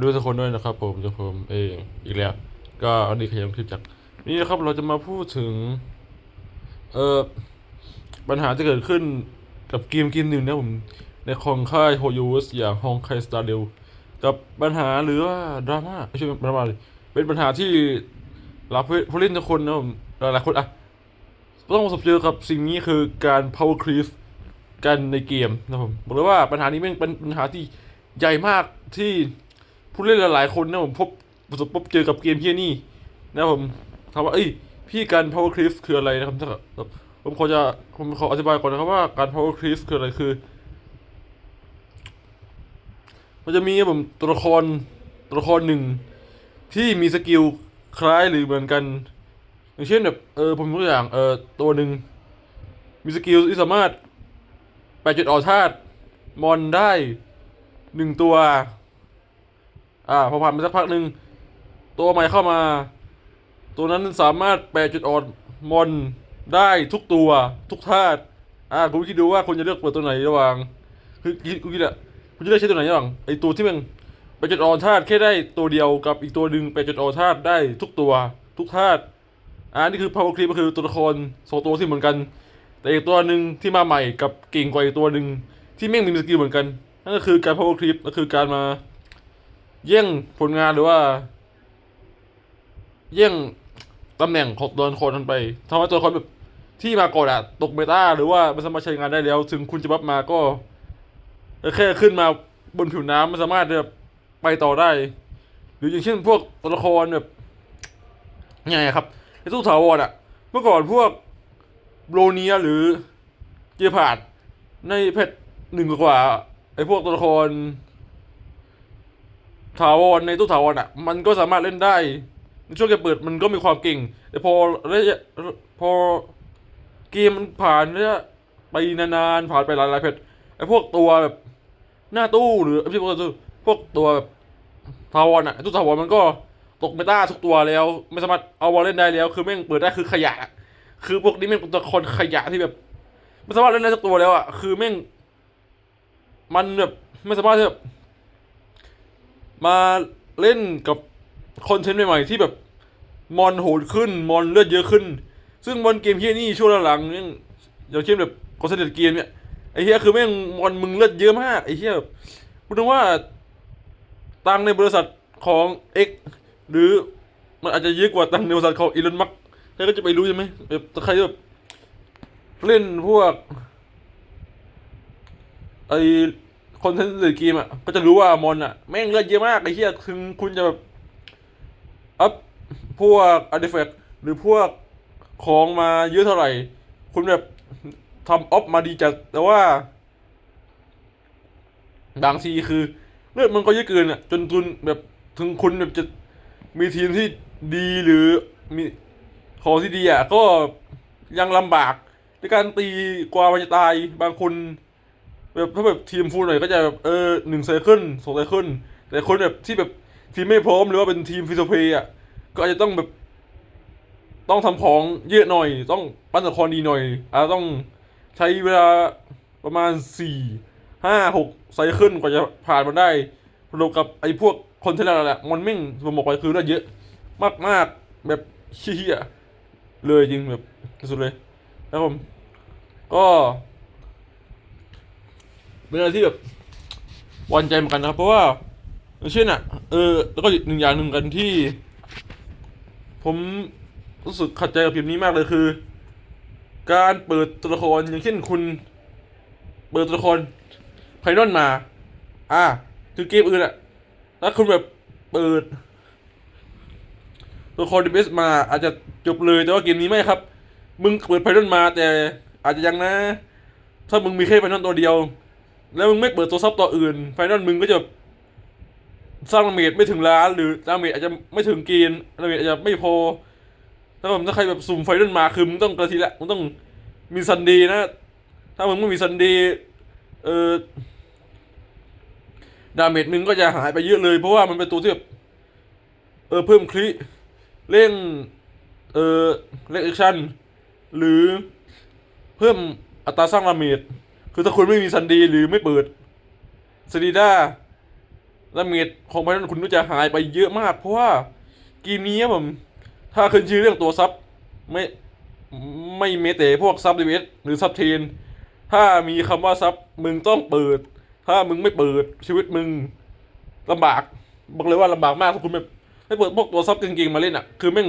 ดูทุกคนด้วยนะครับผมจากผมเองอีกแล้ว ก็วันนี้ขยันคลิปจากนี่นะครับเราจะมาพูดถึง เอ่อปัญหาที่เกิดขึ้นกับเกมเกมหนึ่งนะผม ในของค่ายโฮยูสอย่างฮองไคสตาร์เดลกับปัญหาหรือว่าดราม่าไม่ใช่ดราม่าเลยเป็นปัญหาที่เราผู้เล่นทุกคนนะผมหลายๆคนอะต้องประสบเจอกับสิ่งนี้คือการ power creep กันในเกมนะผมบอกเลยว่าปัญหานี้ม่งเป็นปัญหาที่ใหญ่มากที่ ผู้เล่นหลายๆคนนะผมพบประสบพบเจอกับเกมเฮียนี่นะผมถามว่าเอ้ยพี่การ power creep คืออะไรนะครับถ้าแบบผมขอจะผมขออธิบายก่อนนะครับว่าการ power creep คืออะไรคือ มันจะมีผมตัวละครตัวละครหนึ่งที่มีสกิลคล้ายหรือเหมือนกัน อย่างเช่นแบบเออผมยกตัวอย่างเออตัวหนึ่งมีสกิลที่สามารถแปดจุดออกธาตุมอนได้หนึ่งตัว อ่าพอผ่านไปสักพักหนึ่งตัวใหม่เข้ามา ตัวนั้นสามารถแปดจุดอ่อกมอนได้ทุกตัวทุกธาตุอ่าคุณคิดดูว่าคุณจะเลือกเปิดตัวไหนระหว่างคือคิดกูคิดอะคุณจะเลือกใช้ตัวไหนระหว่างไอตัวที่มันแปดจุดอ่อกธาตุแค่ได้ตัวเดียวกับอีกตัวหนึ่งแปดจุดอ่อกธาตุได้ทุกตัวทุกธาตุอ่านี่คือ power creep ก็คือตัวละครสองตัวที่เหมือนกัน แต่อีกตัวหนึ่งที่มาใหม่กับเก่งกว่าอีกตัวหนึ่งที่แม่งมีสกิลเหมือนกันนั่นก็คือการ power creep ก็คือการมา แย่งผลงานหรือว่าแย่งตำแหน่งของตัวละครนั้นไปทำให้ตัวละครแบบที่มาก่อนอะตกเมตาหรือว่าไม่สามารถใช้งานได้แล้ว ถึงคุณจะบัฟมาก็แค่ขึ้นมาบนผิวน้ำไม่สามารถแบบไปต่อได้ หรืออย่างเช่นพวกตัวละครแบบไงครับในตู้ถาวรอะเมื่อก่อนพวกโรเนียหรือเจพาดในเพจหนึ่งกว่าไอ้พวกตัวละคร ถาวรในตู้ถาวรอะ มันก็สามารถเล่นได้ในช่วงเกเปิดมันก็มีความเก่ง แต่พอระยะพอเกมมันผ่านระยะไปนานๆผ่านไปหลายๆเพจไอ้พวกตัวแบบหน้าตู้หรือไม่ใช่พวกตัวพวกตัวแบบถาวรอะตู้ถาวรมันก็ตกเมตาทุกตัวแล้ว ไม่สามารถเอาวอลเล่นได้แล้ว คือแม่งเปิดได้คือขยะ คือพวกนี้แม่งเป็นตัวครขยะที่แบบ ไม่สามารถเล่นได้สักตัวแล้วอะคือแม่งมันแบบไม่สามารถที่แบบ มาเล่นกับคอนเทนต์ใหม่ๆที่แบบมอนโหดขึ้นมอนเลือดเยอะขึ้น ซึ่งมอนเกมเฮียนี่ช่วงหลังเนี่ยอย่างเช่นแบบคอนเทนต์เกมเนี่ยไอ้เฮียคือแม่งมอนมึงเลือดเยอะมากไอ้เฮียแบบพูดถึงว่าตังในบริษัทของ X หรือมันอาจจะเยอะกว่าตังในบริษัทของอีลอนมัสก์ใครก็จะไปรู้ใช่ไหมแบบใครแบบเล่นพวกไอ คนเทนต์หรือเกมอะก็จะรู้ว่ามอนอะแม่งเลือดเยอะมากไอ้เหี้ยถึงคุณจะแบบอัพพวกอาร์ติแฟกต์หรือพวกของมาเยอะเท่าไหร่ คุณแบบทำออฟมาดีจัดแต่ว่าบางทีคือ เลือดมันก็เยอะเกินอะ จนทุนแบบถึงคุณแบบจะมีทีมที่ดีหรือมีของที่ดีอะก็ยังลำบากในการตีกว่ามันจะตายบางคน แบบถ้าแบบทีมฟูลหน่อยก็จะแบบเออหนึ่งไซเคิลสองไซเคิลแต่คนแบบที่แบบทีมไม่พร้อมหรือว่าเป็นทีมฟิโซเพย์อะก็อาจจะต้องแบบ ต้องทำของเยอะหน่อย ต้องปั้นตะครดีหน่อยอาจจะต้องใช้เวลาประมาณสี่ห้าหกไซเคิลกว่าจะผ่านมันได้รวมกับไอ้พวกคนที่นั่นแหละมันแม่งผมบอกไปคือเลือดเยอะมากๆแบบเชี่ยเลยจริงแบบสุดเลยแล้วผมก็ เป็นอะไรที่แบบวันใจเหมือนกันนะครับ เพราะว่าอย่างเช่นอะเออแล้วก็อีกหนึ่งอย่างหนึ่งกันที่ ผมรู้สึกขัดใจกับเกมนี้มากเลยคือ การเปิดตัวละครอย่างเช่นคุณ เปิดตัวละครไพนอลมา อ่าคือเกมอื่นอะแล้วคุณแบบเปิด ตัวละครดีเบสมา อาจจะจบเลยแต่ว่าเกมนี้ไม่ครับ มึงเปิดไพนอลมาแต่อาจจะยังนะ ถ้ามึงมีแค่ไพนอลตัวเดียว แล้วมึงไม่เปิดตัวซับตัวอื่น ไฟนอลมึงก็จะสร้างดาเมจไม่ถึงล้านหรือดาเมจอาจจะไม่ถึงเกณฑ์ดาเมจอาจจะไม่พอถ้าผมถ้าใครแบบสุ่มไฟนอลมาคือมึงต้องกระทีละมึงต้องมีซันดย์นะ ถ้ามึงไม่มีซันดย์เออดาเมจมึงก็จะหายไปเยอะเลย เพราะว่ามันเป็นตัวที่แบบเออเพิ่มคลิเร่งเออเร่งแอคชั่นหรือเพิ่มอัตราสร้างดาเมจ คือถ้าคุณไม่มีซันดีหรือไม่เปิดซาดีด้าและเมดของไพนันคุณก็จะหายไปเยอะมาก เพราะว่าเกมนี้ผม ถ้าขึ้นชื่อเรื่องตัวซับไม่ไม่เมแต่พวกซับดีเวสหรือซับเทน ถ้ามีคำว่าซับมึงต้องเปิด ถ้ามึงไม่เปิดชีวิตมึงลำบากบอกเลยว่าลำบากมากถ้าคุณแบบไม่เปิดพวกตัวซับเก่งๆมาเล่นอะ คือแม่ง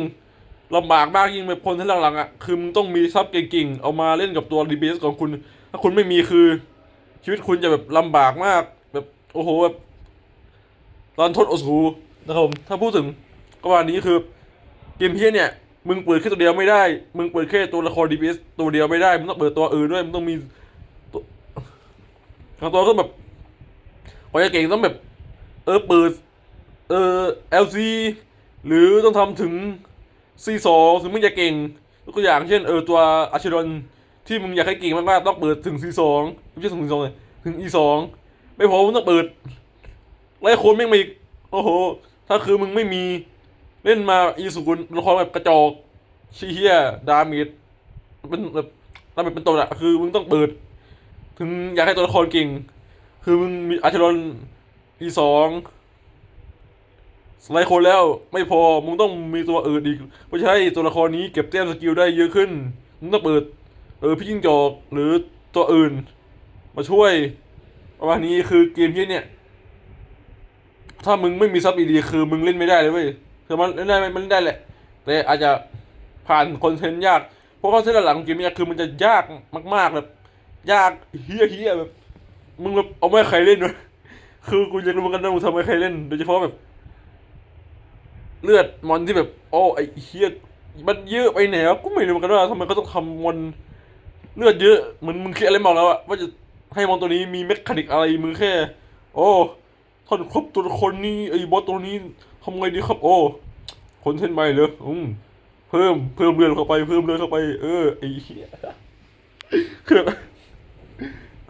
ลำบากมากยิ่งแบบคนที่หลังๆอะ คือมึงต้องมีซับเก่งๆเอามาเล่นกับตัวดีเบสของคุณ ถ้าคุณไม่มีคือ ชีวิตคุณจะแบบลำบากมาก แบบโอ้โหแบบตอนทดโอสูนะครับผมถ้าพูดถึงก็วันนี้คือเกมเพี้ยเนี่ย มึงเปิดแค่ตัวเดียวไม่ได้ มึงเปิดแค่ตัวละคร DPS ตัวเดียวไม่ได้ มึงต้องเปิดตัวอื่นด้วย มึงต้องมีตัวบางตัวก็แบบพอจะเก่งต้องแบบ เออเปิด เออ LC หรือต้องทำถึง C2 ถึงมึงจะเก่งยกตัวอย่างเช่น เออตัวอาชิรอน ที่มึงอยากให้เก่งมากๆต้องเปิดถึง C2 ไม่ใช่ถึง C2 เลยถึง E2 ไม่พอมึงต้องเปิดไล่โคนแม่งมาอีกโอ้โห ถ้าคือมึงไม่มีเล่นมาอีสุกุลละครแบบกระจอกชี้เฮียดาเมจเป็นแบบดาเมจเป็นตัวอะคือมึงต้องเปิด ถึงอยากให้ตัวละครเก่ง คือมึงมีอาชรอน E2 สไลด์คนแล้วไม่พอ มึงต้องมีตัวอื่นอีกเพื่อจะให้ตัวละครนี้เก็บแต้มสกิลได้เยอะขึ้น มึงต้องเปิด เออพี่จิ้งจอกหรือตัวอื่น มาช่วยประมาณนี้คือเกมที่เนี่ย ถ้ามึงไม่มีซับดีคือมึงเล่นไม่ได้เลยเว้ยคือมันเล่นได้ไหมมันเล่นได้แหละ แต่อาจจะผ่านคอนเทนต์ยาก เพราะคอนเทนต์หลังเกมเนี้คือมันจะยากมากๆแบบยากเฮี้ยเฮี้ยแบบมึงแบบเอาไม่ใครเล่นวะคือกูอยากรู้เหมือนกันนะมึงทำไมใครเล่นโดยเฉพาะแบบ เลือดมอนที่แบบโอ้ไอเฮี้ยมันเยอะไปไหนวะกูไม่รู้เหมือนกันว่าทำไมเขาต้องทำมอน เลือดเยอะเหมือนมึงคิดอะไรมาแล้วอะว่าจะให้มอนตัวนี้มีเมคานิกอะไรมึงแค่ โอ้ท่านครบตัวคนนี้ไอ้บอสตัวนี้ทำไงดีครับ โอ้คนเช่นใหม่เลยอืมเพิ่มเพิ่มเลือดเข้าไปเพิ่มเลือดเข้าไป เออไอ้เหี้ยคือ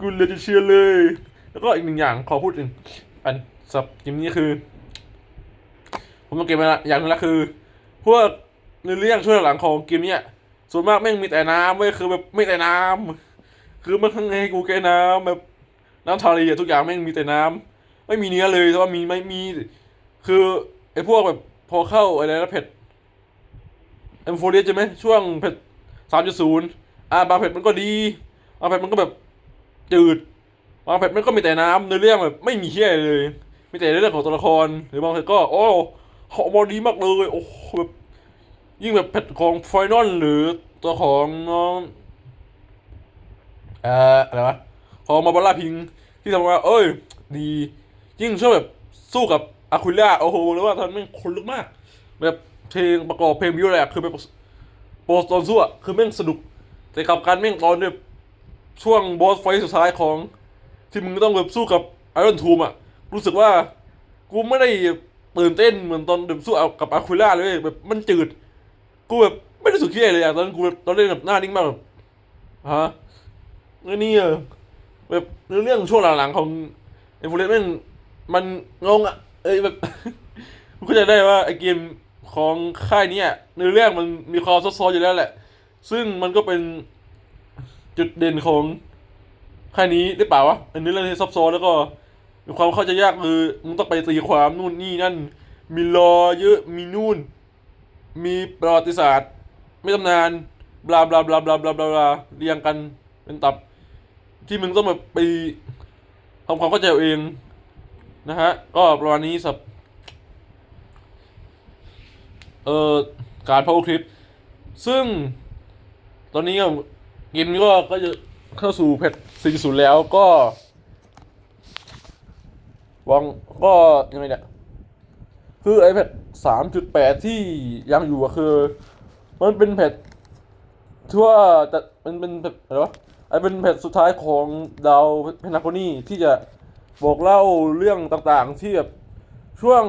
กูเลยจะเชื่อเลย แล้วก็อีกหนึ่งอย่างขอพูดถึงอันสับเกมนี้คือ ผมต้องเก็บมาละอย่างนึงละคือพวกเนื้อเรื่องช่วงหลังของเกมเนี้ย ส่วนมากแม่งมีแต่น้ำเว้ยคือแบบไม่แต่น้ำคือมันข้างในกูแค่น้ำแบบน้ำทะเลทุกอย่างแม่งมีแต่น้ำไม่มีเนื้อเลยแต่ว่ามีไม่มี คือไอ้พวกแบบพอเข้าอะไรนะเผ็ดเอ็มโฟเรียใช่ไหมช่วงเผ็ดสามจุดศูนย์อ่าบางเผ็ดมันก็ดีบางเผ็ดมันก็แบบจืดบางเผ็ดมันก็มีแต่น้ำเนื้อเรื่องแบบไม่มีเฮี้ยอเลยมีแต่เรื่องของตัวละคร หรือบางเผ็ดก็ โอ้หอมอดีมากเลยโอ้แบบ ยิ่งแบบเผ็ดของไฟนอลหรือตัวของน้องเอ่ออะไรวะของมาบาร่าพิงที่ทำมาเอ้ย ดี ยิ่งช่วงแบบสู้กับอาคุล่าโอ้โหแล้วว่าตอนนั้นแม่งคนลุกมาก แบบเพลงประกอบเพลงวิวอะไรอะคือแบบโปสตอนสู้อะคือแม่งสนุก แต่กับการแม่งตอนแบบช่วงบอสไฟสุดท้ายของ ที่มึงต้องแบบสู้กับไอรอนทูมอะรู้สึกว่า กูไม่ได้ตื่นเต้นเหมือนตอนแบบสู้กับอาคุล่าเลยแบบมันจืด กูแบบไม่ได้สุดที่เลยอะตอนนั้นกูแบบตอนเล่นแบบหน้านิ่งมากแบบฮะแล้วนี่อะแบบเรื่องเรื่องช่วงหลังๆของไอ้ฟูเรสแม่งมันงงอะเอ้ยแบบกูเข้าใจได้ว่าไอ้เกมของค่ายนี้ยเนื้อเรื่องมันมีความซับซ้อนอยู่แล้วแหละ ซึ่งมันก็เป็นจุดเด่นของค่ายนี้หรือเปล่าวะอันนี้เรื่องที่ซับซ้อนแล้วก็มีความเข้าใจยากคือมึงต้องไปตีความนู่นนี่นั่น มีรอเยอะมีนู่น มีประวัติศาสตร์ ไม่ตำนานบลาบลาบลาบลาบลาบลาเรียงกันเป็นตับ ที่มึงต้องแบบไปทำความเข้าใจเองนะฮะ ก็ประมาณนี้สับเอ่อการพาวคลิป ซึ่งตอนนี้ก็เกมนี้ก็ก็จะเข้าสู่แพทสี่ศูนย์แล้วก็วางก็ยังไงเนี่ย คือไอแพดสามจุดแปดที่ยังอยู่อะคือ มันเป็นแพดที่ว่าจะมันเป็นแพดอะไรวะไอเป็นแพดสุดท้ายของดาวเพนาโคนี่ที่จะบอกเล่าเรื่องต่างๆ ที่แบบช่วง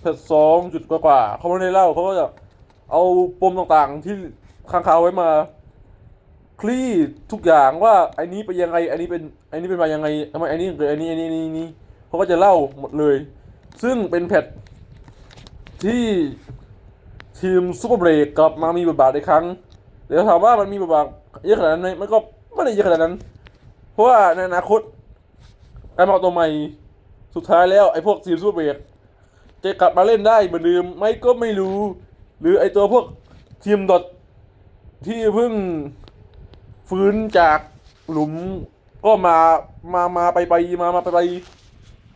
แพดสองจุดกว่าๆเขาไม่ได้เล่าเขาก็จะเอาปมต่างๆที่ค้างคาไว้มา คลี่ทุกอย่างว่าไอ้นี้เป็นยังไงไอ้นี้เป็นไอ้นี้เป็นมายังไงทำไมไอ้นี้เกิดไอ้นี้ไอ้นี้ไอ้นี้ไอ้นี้เขาก็จะเล่าหมดเลย ซึ่งเป็นแพท ที่ทีมซูเปอร์เบรกกลับมามีบทบาทอีกครั้งเดี๋ยวถามว่ามันมีบทบาทเยอะขนาดนั้นไหมมันก็ไม่ได้เยอะขนาดนั้น เพราะว่าในอนาคตการมาตัวใหม่สุดท้ายแล้วไอ้พวกทีมซูเปอร์เบรกจะกลับมาเล่นได้เหมือนเดิมไหมก็ไม่รู้ หรือไอ้ตัวพวกทีมดอทที่เพิ่งฟื้นจากหลุมก็มามามาไปไปมามาไปไป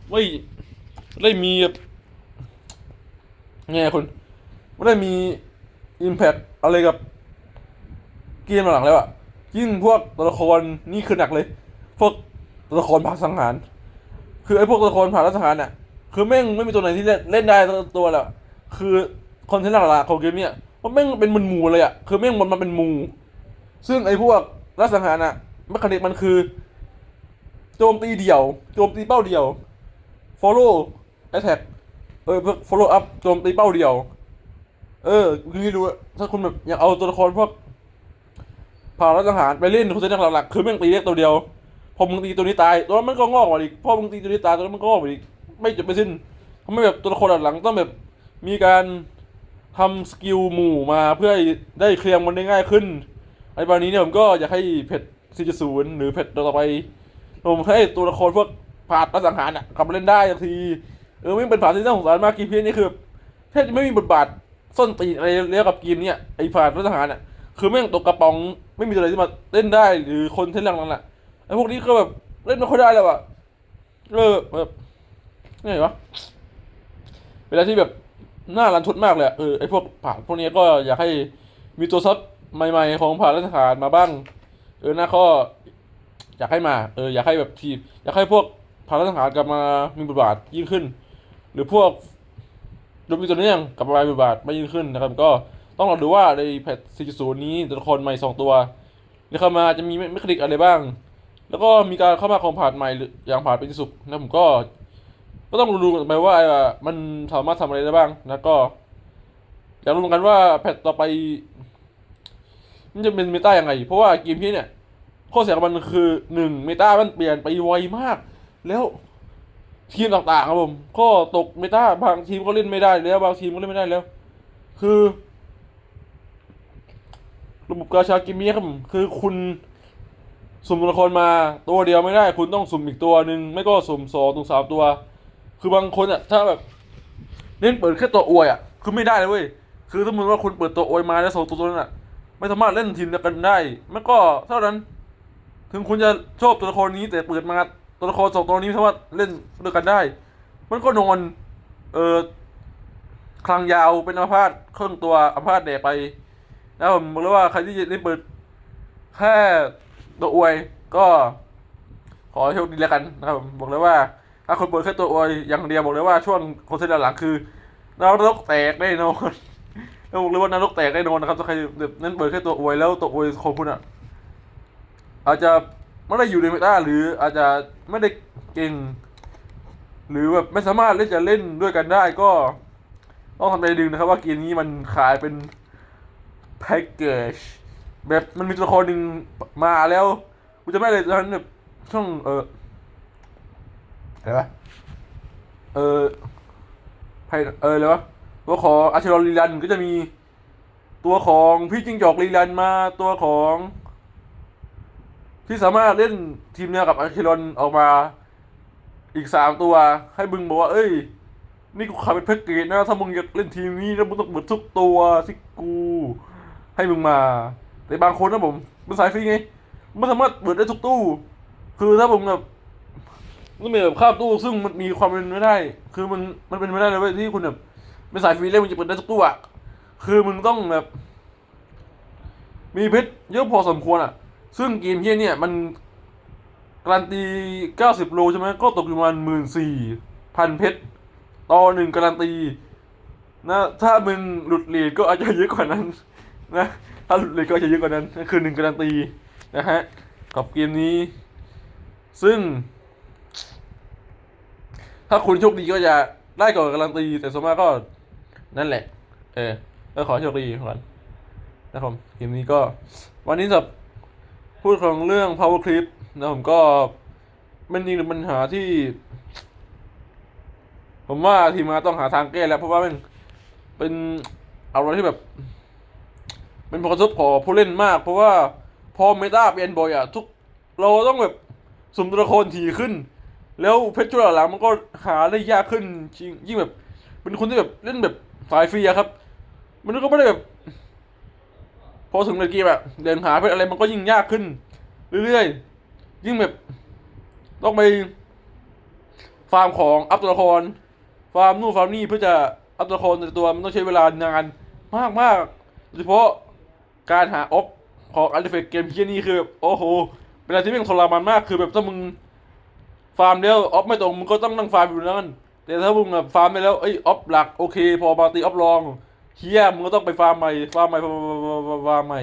ไม่ได้มี ไงคุณไม่ได้มีอิมแพ t อะไรกับเกมหลังแล้วอะยิ่งพวกตัวละครนี่คือหนักเลย พวกตัวละครผ่าสังหาร คือไอ้พวกตัวละครผ่านรัฐสังหารเนี่ยคือแม่งไม่มีตัวไหนที่เล่นได้ตัวแล้วอะคือคอนเทนต์หลักๆของเกมเนี่ยมันแม่งเป็นมันหมูเลยอะคือแม่งมันมันเป็นหมูซึ่งไอ้พวกรัฐสังหารอะมคานิกมันคือ โจมตีเดี่ยว โจมตีเป้าเดี่ยว follow attack เออพวก follow up โจมตีเป้าเดี่ยว เออคือให้ดูอะถ้าคุณแบบอยากเอาตัวละครพวกผ่านรัฐสังหารไปเล่นคอนเทนต์หลักๆคือแม่งตีเรียกตัวเดียว พอมึงตีตัวนี้ตายตัวนั้นมันก็งอกมาอีกพอมึงตีตัวนี้ตายตัวนั้นมันก็งอกมาอีกไม่จบไม่สิ้นทำให้แบบตัวละครหลังต้องแบบมีการทำสกิลหมู่มาเพื่อให้ได้เคลียร์มันได้ง่ายขึ้นไอ้บานนี้เนี่ยผมก็อยากให้เพจ4.0 หรือเพจต่อไปผมให้ตัวละครพวกผ่านรัสังหารอะกลับมาเล่นได้ทันที เออไม่เป็นผ่านที่น่าสงสารมากกมเพี้ยนนี่คือแทบจะไม่มีบทบาทส้นตีนอะไรเรียกกับเกมเนี่ยไอ้ผ่านรัสังหารอะคือแม่งตกกระป๋องไม่มีตัวไหนที่มาเล่นได้หรือคนเท่นหลังๆน่ะไอ้พวกนี้ก็แบบเล่นไม่ค่อยได้แล้วอะเออแบบไงวะเวลาที่แบบหน้ารันทดมากเลยเออไอ้พวกผ่านพวกนี้ก็อยากให้มีตัวซับใหม่ ๆ ของผ่านรัฐฐานมาบ้าง เออหน้าข้ออยากให้มา เอออยากให้แบบทีมอยากให้พวกผ่านรัฐฐานกลับมามีบทบาทยิ่งขึ้น รือพวกดมีตัวเนื่องกลับมามีบทบาทไม่ยิ่งขึ้นนะครับ ก็ต้องรอดูว่าในแพท4.0 นี้ตัวละครใหม่สองตัวที่เข้ามาจะมีเมคานิกอะไรบ้าง แล้วก็มีการเข้ามาของผ่านใหม่หรืออย่างผ่านเป็นที่สุดนะผมก็ ก็ต้องดูกันไปว่าไอ้ว่ามันสามารถทำอะไรได้บ้างแล้วก็อยากรู้เหมือนกันว่าแพทต่อไป มันจะเป็นเมตาอย่างไง เพราะว่าเกมนี้เนี่ยข้อเสียของมันคือหนึ่งเมตามันเปลี่ยนไปไวมาก แล้ว ทีมต่างๆครับผมก็ตกเมตาบางทีมก็เล่นไม่ได้แล้ว บางทีมก็เล่นไม่ได้แล้ว คือ ระบบกาชาเกมนี้ครับผมคือคุณสุ่มตัวละครมาตัวเดียวไม่ได้ คุณต้องสุ่มอีกตัวหนึ่งไม่ก็สุ่มสองถึงสามตัว คือบางคนอะถ้าแบบเล่นเปิดแค่ตัวอวยอะคือไม่ได้เลยเว้ยคือถ้าสมมติว่าคุณเปิดตัวอวยมาแล้วสองตัวตัวนั้นอะ ไม่สามารถเล่นทีมเดียวกันได้ไม่ก็เท่านั้น ถึงคุณจะชอบตัวละครนี้แต่เปิดมา ตัวละครสองตัวนี้สามารถเล่นด้วยกันได้ มันก็นอน เออคลังยาวเป็นอาพาธครึ่งตัวอาพาธแดกไปแล้วผมบอกเลยว่าใครที่จะเล่นเปิดแค่ตัวอวยก็ ขอโชคดีแล้วกันนะครับผมบอกเลยว่า ถ้าคนเปิดแค่ตัวอวยอย่างเดียวบอกเลยว่าช่วงโคเซนหลังคือนรกแตกแน่นอนแล้วบอกเลยว่านรกแตกแน่นอนนะครับถ้าใครนั้นเปิดแค่ตัวอวยแล้วตัวอวยของคุณอะอาจจะ ไม่ได้อยู่ในเมตาหรืออาจจะไม่ได้เก่ง หรือแบบไม่สามารถเล่นจะเล่นด้วยกันได้ก็ ต้องทำใจดึงนะครับ ว่าเกมนี้มันขายเป็นแพ็กเกจแบบมันมีตัวละครหนึ่งมาแล้วกูจะไม่เลยตอนนั้นแบบช่องเอออะไรวะเออไพเอออะไรวะตัวของอาชรอนลีลันก็จะมีตัวของพี่จิงจอกลีลันมาตัวของ ที่สามารถเล่นทีมเนี้ยกับอาชรอนออกมาอีกสามตัว ให้บึงบอกว่า เอ้ย นี่กูขายเป็นแพ็กเกจนะ ถ้ามึงอยากเล่นทีมนี้แล้วมึงต้องเปิดทุกตัวที่กู ให้มึงมา แต่บางคนนะผมมันสายฟรีไงมันสามารถเปิดได้ทุกตู้ คือถ้าผมแบบต้องมีแบบข้ามตู้ซึ่งมันมีความเป็นไม่ได้ คือมันมันเป็นไม่ได้เลยเว้ยที่คุณแบบเป็นสายฟรีแล้วมึงจะเปิดได้ทุกตู้อะคือมึงต้องแบบ มีเพชรเยอะพอสมควรอะ ซึ่งเกมเฮียเนี่ยมันการันตีเก้าสิบโลใช่ไหมก็ตกอยู่ประมาณหมื่นสี่พันเพชรต่อหนึ่งการันตีนะถ้ามึงหลุดเลีดก็อาจจะเยอะกว่านั้นนะถ้าหลุดเลีดก็อาจจะเยอะกว่านั้นนั่นคือหนึ่งการันตีนะฮะกับเกมนี้ ซึ่ง ถ้าคุณโชคดีก็จะได้ก่อนการันตี แต่ส่วนมากก็นั่นแหละ เออก็ขอโชคดีก่อนนะครับเกมนี้ก็วันนี้จะ พูดของเรื่อง power clip นะผมก็มันจริงป็นปัญหาที่ ผมว่าทีมงานต้องหาทางแก้แล้ว เพราะว่ามันเป็นอะไรที่แบบ เป็นผลกระทบของผู้เล่นมาก เพราะว่าพอเมตาเปลี่ยนบ่อยอะทุกเราต้องแบบสุ่มตัวละครทีขึ้น แล้วเพชรช่วงหลังมันก็หาได้ยากขึ้นจริงยิ่งแบบ เป็นคนที่แบบเล่นแบบสายฟรีอะครับ มันก็ไม่ได้แบบ พอถึงในเกมอะเดินหาเพชรอะไรมันก็ยิ่งยากขึ้น เรื่อยๆ ยิ่งแบบต้องไปฟาร์มของอัพตัวละคร ฟาร์มนู่นฟาร์มนี่เพื่อจะอัพตัวละครในตัวมันต้องใช้เวลานานมากมากๆโดยเฉพาะการหาออฟของอัลติเฟกเกมที่นี่คือแบบโอ้โหเป็นอะไรที่ม่งทรมานมากคือแบบถ้ามึงฟาร์มแล้วออฟไม่ตรงมึงก็ต้องนั่งฟาร์มอยู่นั่นแต่ถ้ามึงแบบฟาร์มไปแล้วเอ้ยออฟหลักโอเค พอมาตีออฟรอง เฮียมึงก็ต้องไปฟาร์มใหม่ฟาร์มใหม่ฟาร์มฟาร์มใหม่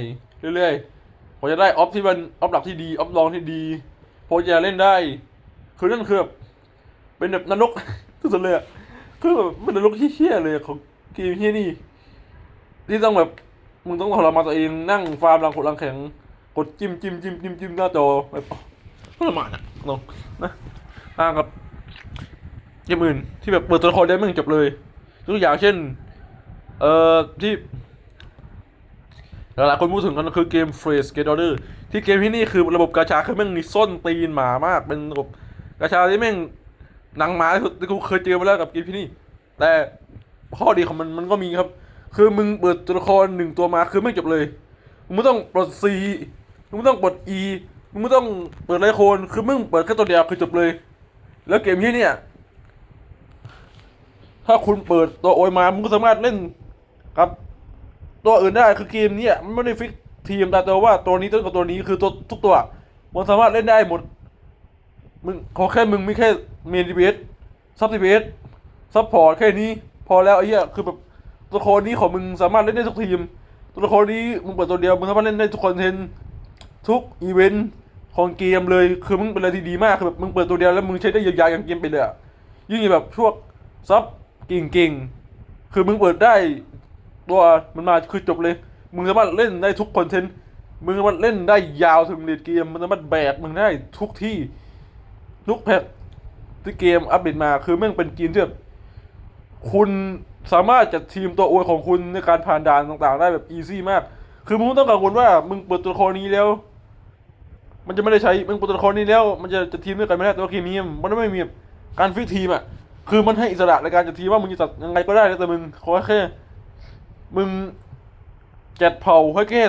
เรื่อยๆพอจะได้ออฟที่มันออฟหลักที่ดีออฟรองที่ดีพอจะเล่นได้ คือนั่นคือแบบเป็นแบบนรกทุกสุดเลยอะคือแบบมันนรกเฮี้ยเลยของเกมเฮี้ยนี่ที่ต้องแบบมึงต้องทรมานตัวเองนั่งฟาร์มรังขดรังแข็งกดจิ้มจิ้มจิ้มจิ้มจิ้มหน้าจอแบบทรมานอะลองนะต่างกับเกมอื่นที่แบบเปิดตัวละครได้ไม่จบเลยตัวอย่างเช่น เอ่อที่หลายๆคนพูดถึงกันก็คือเกม Phrase Get Order ที่เกมที่นี่คือระบบกาชาคือแม่งมีส้นตีนหมามาก เป็นระบบกาชาที่แม่งหนังหมาที่สุดที่กูเคยเจอมาแล้วกับเกมที่นี่ แต่ข้อดีของมันมันก็มีครับ คือมึงเปิดตัวละครหนึ่งตัวมาคือไม่จบเลย มึงไม่ต้องปลด C มึงไม่ต้องปลด E มึงไม่ต้องเปิดไรโคนคือมึงเปิดแค่ตัวเดียวคือจบเลย แล้วเกมที่เนี่ย ถ้าคุณเปิดตัวโอยมา มึงก็สามารถเล่น ครับ ตัวอื่นได้คือเกมนี้มันไม่ได้ฟิกทีมแต่ตัวว่าตัวนี้ตัวกับตัวนี้คือตัวทุกตัวมันสามารถเล่นได้หมดมึงขอแค่มึงไม่แค่เมนดีเบสซับดีเบสซัพพอร์ตแค่นี้ พอแล้วไอ้เหี้ยคือแบบตัวละครนี้ของมึงสามารถเล่นได้ทุกทีม ตัวละครนี้มึงเปิดตัวเดียวมึงสามารถเล่นได้ทุกคอนเทนต์ทุกอีเวนต์ของเกมเลยคือมึงเป็นอะไรที่ดีมากคือแบบมึงเปิดตัวเดียวแล้วมึงใช้ได้ยาวๆอย่างเกมไปเลยยิ่งแบบพวกซับเก่งๆคือมึงเปิดได้ ตัวมันมาคือจบเลย มึงสามารถเล่นได้ทุกคอนเทนต์ มึงสามารถเล่นได้ยาวถึงเลดเกม มันสามารถแบกมึงได้ทุกที่ทุกแพทที่เกมอัปเดตมาคือแม่งเป็นเกมที่แบบคุณสามารถจัดทีมตัวอวยของคุณในการผ่านด่านต่างๆ ได้แบบอีซี่มาก คือมึงต้องกังวลว่ามึงเปิดตัวละครนี้แล้ว มันจะไม่ได้ใช้ มึงเปิดตัวละครนี้แล้ว มันจะจะทีมด้วยกันไม่ได้ตัวเกมนี้มันไม่มีการฟิกทีมอะ คือมันให้อิสระในการจัดทีมว่ามึงจะจัดยังไงก็ได้แต่มึงขอแค่ มึงจัดเผาให้แค่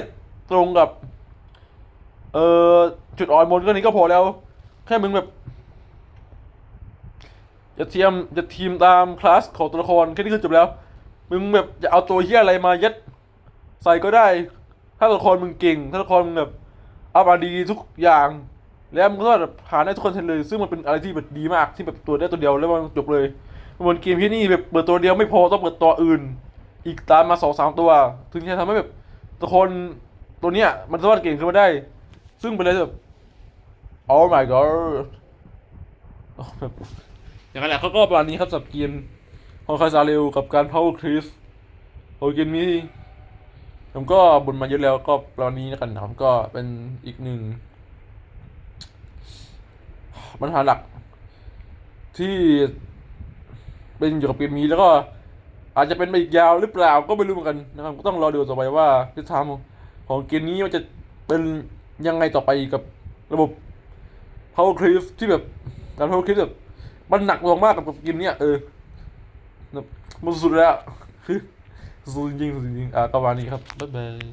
ตรงกับ เอ่อจุดอ่อนบนก็นี้ก็พอแล้ว แค่มึงแบบจะเทียมจะทีมตามคลาสของตัวละครแค่นี้คือจบแล้ว มึงแบบจะเอาตัวเฮียอะไรมายัดใส่ก็ได้ ถ้าตัวละครมึงเก่ง ถ้าตัวละครมึงแบบอัพมาดีทุกอย่าง แล้วมึงก็แบบผ่านได้ทุกคอนเทนต์เลย ซึ่งมันเป็นอะไรที่แบบดีมากที่แบบตัวได้ตัวเดียวแล้วมันจบเลยบนเกมที่นี่แบบเปิดตัวเดียวไม่พอต้องเปิดตัวอื่น อีกตามมาสองสามตัว ถึงจะทำให้แบบตัวคนตัวเนี้ยมันสามารถเก่งขึ้นมาได้ ซึ่งเป็นอะไรแบบ oh my god โอ้แบบอย่างนั้นแหละเขาก็ประมาณนี้ครับสับเกมของคาซาเรลกับการ power creep โอเกมนี้ผมก็บ่นมาเยอะแล้วก็ประมาณนี้แล้วกันนะครับก็เป็นอีกหนึ่งปัญหาหลักที่เป็นเกี่ยวกับเกมนี้แล้วก็ อาจจะเป็นไปอีกยาวหรือเปล่าก็ไม่รู้เหมือนกันนะครับก็ต้องรอดูต่อไปว่าทิศทางของเกมนี้มันจะเป็นยังไงต่อไปกับระบบ Power Creep ที่แบบการ Power Creep แบบมันหนักลงมากกับเกมเนี้ยเออแบบมันสุดแล้วคือสุดจริงสุดจริงอะก็ประมาณนี้ครับบ๊ายบาย